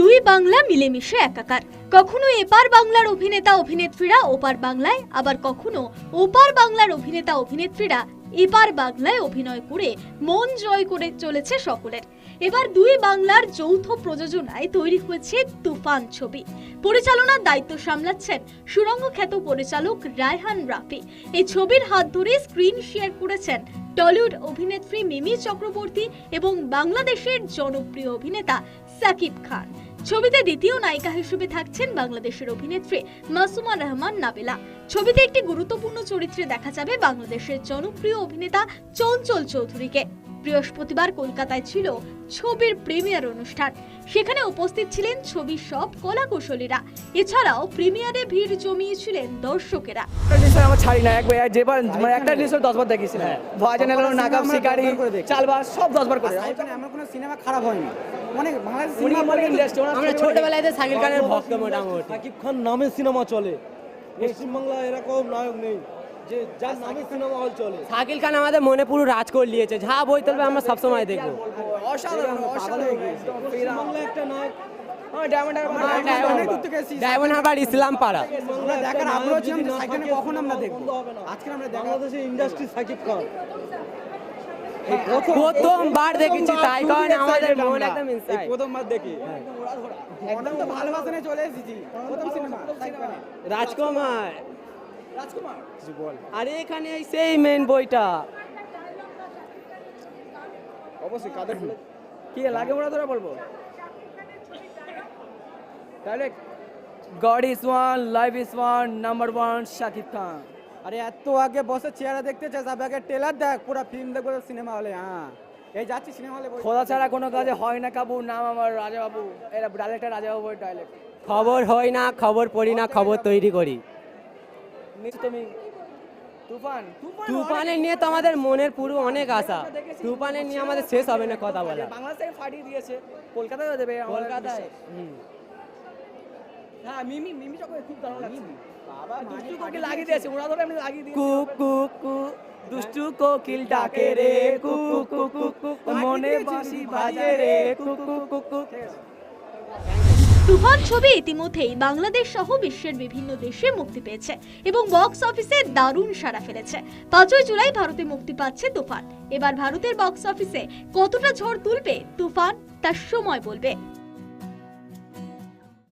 দুই বাংলা মিলেমিশে একাকার। কখনো এপার বাংলার অভিনেতা, অভিনেত্রীরা ওপার বাংলায়, আবার কখনো ওপার বাংলার অভিনেতা, অভিনেত্রীরা এপার বাংলায় অভিনয় করে, মন জয় করে চলেছে সকলের। এবার দুই বাংলার যৌথ প্রযোজনায় তৈরি হয়েছে তুফান ছবি। পরিচালনার দায়িত্ব সামলাচ্ছেন সুরঙ্গ খ্যাত পরিচালক রায়হান রাফি। এই ছবির হাত ধরে স্ক্রিন শেয়ার করেছেন টলিউড অভিনেত্রী মিমি চক্রবর্তী এবং বাংলাদেশের জনপ্রিয় অভিনেতা সাকিব খান। ছবিতে দ্বিতীয় নায়িকা হিসেবে থাকছেন বাংলাদেশের অভিনেত্রী মাসুমা রহমান নাবিলা। ছবিতে একটি গুরুত্বপূর্ণ চরিত্রে দেখা যাবে বাংলাদেশের জনপ্রিয় অভিনেতা চঞ্চল চৌধুরীকে। বৃহস্পতিবার কলকাতায় ছিল ছবির প্রিমিয়ার অনুষ্ঠান। সেখানে উপস্থিত ছিলেন ছবির সব কলাকুশলীরা। এছাড়াও প্রিমিয়ারে ভিড় জমিয়েছিলেন দর্শকেরা। আমার ছাড়ি না একবার যেবার মানে একটা জিনিস দশবার দেখিয়েছিলাম। ভজন এলো নাকাব শিকারি চালবাস সব দশবার করে আমার কোনো সিনেমা খারাপ হয়নি। অনেক বাংলাদেশ সিনেমা ইন্ডাস্ট্রি আমরা ছোটবেলায় সাকিব খানের ভক্ত মোটামুটি। সাকিব খান নামে সিনেমা চলে। পশ্চিমবাংলা এরকম নায়ক নেই। যে যার নামে সিনেমা হল চলে। শাকিল খান আমাদের মনে পুরো রাজ করে নিয়েছে। যা বই তুলবে আমরা সবসময় দেখব। অসাধারণ একটা নায়ক ডায়মন্ড হারবার ইসলাম পাড়া। দেখার আগ্রহ ছিলাম যে কখন আমরা দেখব। বন্ধ হবে না। আজকে আমরা বাংলাদেশের ইন্ডাস্ট্রি সাকিব খান। প্রথমবার দেখেছি তাই কারণ আমাদের মন একদম প্রথমবার দেখি একদম তো ভালোবাসা নিয়ে চলে এসেছি। প্রথম সিনেমা রাজকুমার। রাজকুমার। কিছু বল। আরে এখানে এই সেই মেন বইটা। অবশ্যই কাদের কি লাগে তোরা বলব? তাহলে God is one life is one number one Shakib Khan আরে এত আগে বসে চেহারা দেখতে চাস আগে ট্রেলার দেখ পুরো ফিল্ম দেখব সিনেমা হলে হ্যাঁ। এই যাচ্ছি সিনেমা হলে খোদা ছাড়া কোনো কাজে হয় না কাবু নাম আমার রাজা বাবু এটা ডাইলেক্টর রাজা বাবু ডাইলেক্ট খবর হয় না খবর পড়ি না খবর তৈরি করি নিশ্চয় তুমি তুফান তুফান তুফানের নিয়ে তো আমাদের মনের পুরো অনেক আশা। তুফানের নিয়ে আমাদের শেষ হবে না কথা বলা। বাংলাদেশ ফাটিয়ে দিয়েছে। কলকাতায় দেবে কলকাতায়? হ্যাঁ মিমি মিমি চক্র খুব দারুণ লাগছে। বাবা দুষ্টু কোকিল লাগিয়ে দিয়েছে ওরা ধরে এমনি লাগিয়ে দিয়েছে। কুক কুক কুক দুষ্টু কোকিল ডাকে রে কুকু কুকু কুকু মনে বাঁশি বাজে রে কুকু কুকু তুফান ছবি ইতিমধ্যেই বাংলাদেশ সহ বিশ্বের বিভিন্ন দেশে মুক্তি পেয়েছে এবং বক্স অফিসে দারুণ সাড়া ফেলেছে। পাঁচই জুলাই ভারতে মুক্তি পাচ্ছে তুফান। এবার ভারতের বক্স অফিসে কতটা ঝড় তুলবে তুফান, তার সময় বলবে।